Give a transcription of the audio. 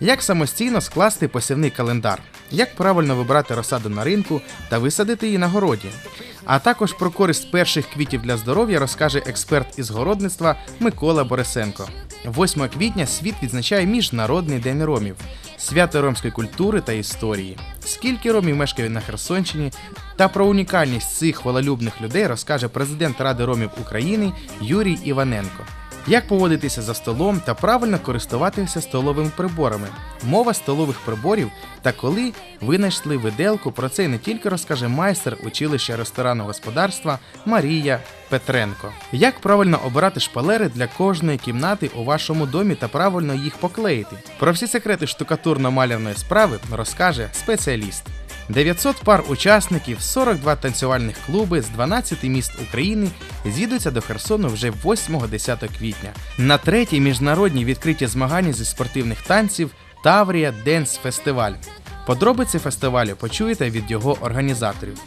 як самостійно скласти посівний календар, як правильно вибрати розсаду на ринку та висадити її на городі. А також про користь перших квітів для здоров'я розкаже експерт із городництва Микола Борисенко. 8 квітня світ відзначає Міжнародний день ромів, свято ромської культури та історії. Скільки ромів мешкає на Херсонщині та про унікальність цих вололюбних людей розкаже президент Ради ромів України Юрій Іваненко. Як поводитися за столом та правильно користуватися столовими приборами, мова столових приборів та коли винайшли виделку, про це не тільки розкаже майстер училища ресторанного господарства Марія Петренко. Як правильно обирати шпалери для кожної кімнати у вашому домі та правильно їх поклеїти? Про всі секрети штукатурно-малярної справи розкаже спеціаліст. 900 пар учасників, 42 танцювальних клуби з 12 міст України з'їдуться до Херсону вже 8-10 квітня на третій міжнародній відкриті змагання зі спортивних танців Таврія Денс Фестиваль. Подробиці фестивалю почуєте від його організаторів.